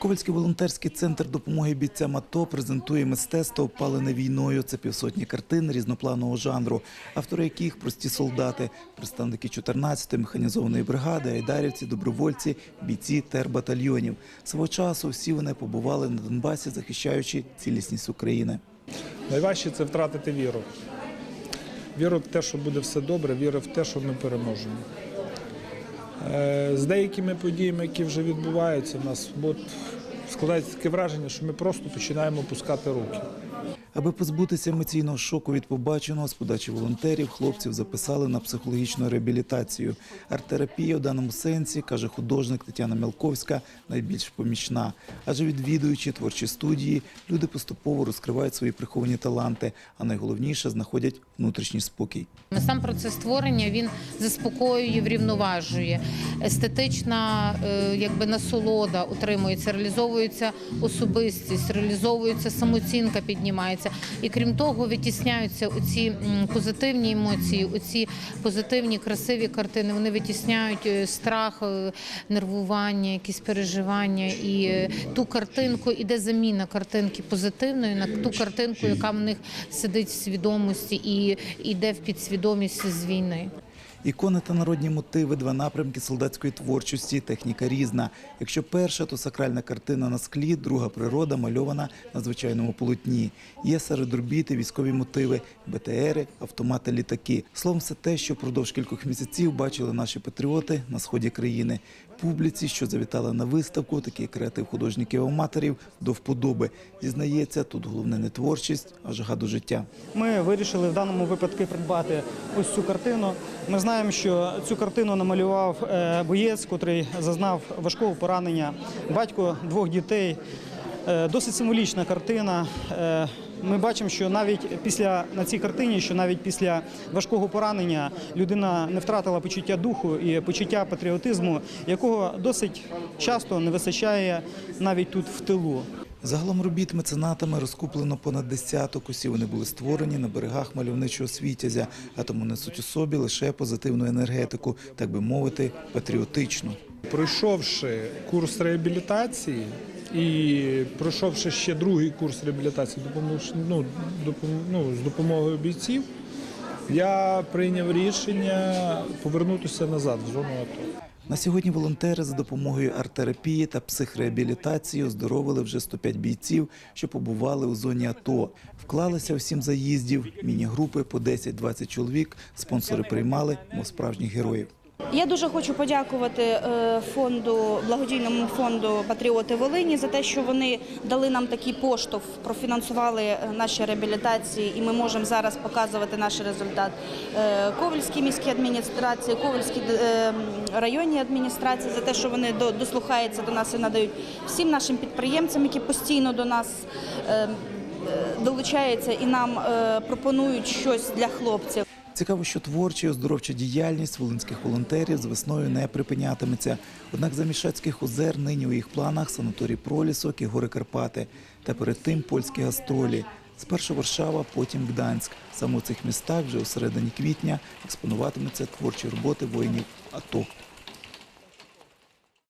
Ковальський волонтерський центр допомоги бійцям АТО презентує мистецтво опалене війною. Це півсотні картин різнопланового жанру, автори яких прості солдати, представники 14-ї механізованої бригади, айдарівці, добровольці, бійці тербатальйонів. Свого часу всі вони побували на Донбасі, захищаючи цілісність України. Найважче це втратити віру. Віру в те, що буде все добре, віру в те, що ми переможемо. Е, З деякими подіями, які вже відбуваються, в нас от складається таке враження, що ми просто починаємо пускати руки. Аби позбутися емоційного шоку від побаченого з подачі волонтерів, хлопців записали на психологічну реабілітацію. Арт-терапія у даному сенсі, каже художник Тетяна Мялковська, найбільш помічна. Адже відвідуючи творчі студії, люди поступово розкривають свої приховані таланти, а найголовніше знаходять внутрішній спокій. Сам процес створення він заспокоює, врівноважує. Естетична е, якби насолода утримується, реалізовується особистість, реалізовується самооцінка, піднімається. І крім того, витісняються оці позитивні емоції, оці позитивні, красиві картини. Вони витісняють е, страх, е, нервування, якісь переживання. І е, ту картинку іде заміна картинки позитивної на ту картинку, яка в них сидить в свідомості і йде в підсвідомість з війни. Ікони та народні мотиви, два напрямки солдатської творчості, техніка різна. Якщо перша, то сакральна картина на склі, друга природа мальована на звичайному полотні. Є серед робіт військові мотиви, БТРи, автомати, літаки. Словом, все те, що впродовж кількох місяців бачили наші патріоти на сході країни. Публіці, що завітала на виставку, такий креатив художників-аматорів до вподоби. Зізнається, тут головне не творчість, а жага до життя. Ми вирішили в даному випадку придбати ось цю картину. Ми знаємо, що цю картину намалював е, боєць, котрий зазнав важкого поранення, батько двох дітей. Е, Досить символічна картина. Е, Ми бачимо, що навіть після на цій картині, що навіть після важкого поранення людина не втратила почуття духу і почуття патріотизму, якого досить часто не вистачає навіть тут в тилу. Загалом робіт меценатами розкуплено понад десяток. Усі вони були створені на берегах мальовничого світязя, а тому несуть у собі лише позитивну енергетику, так би мовити, патріотичну. Пройшовши курс реабілітації і пройшовши ще другий курс реабілітації допомож- ну, допом- ну, з допомогою бійців, я прийняв рішення повернутися назад в зону АТО. На сьогодні волонтери за допомогою арт-терапії та психреабілітації оздоровили вже 105 бійців, що побували у зоні АТО. Вклалися у сім заїздів, міні-групи по 10-20 чоловік. Спонсори приймали, мов справжніх героїв. Я дуже хочу подякувати е, фонду благодійному фонду Патріоти Волині за те, що вони дали нам такий поштовх, профінансували е, наші реабілітації, і ми можемо зараз показувати наш результат. Е, Ковальській міській адміністрації, Ковальській районній адміністрації за те, що вони до- дослухаються до нас і надають всім нашим підприємцям, які постійно до нас. Долучаються і нам пропонують щось для хлопців. Цікаво, що творча і оздоровча діяльність волинських волонтерів з весною не припинятиметься. Однак за Мішацьких озер нині у їх планах санаторій Пролісок і гори Карпати. Та перед тим польські гастролі. Спершу Варшава, потім Гданськ. Саме у цих містах вже у середині квітня експонуватимуться творчі роботи воїнів АТО.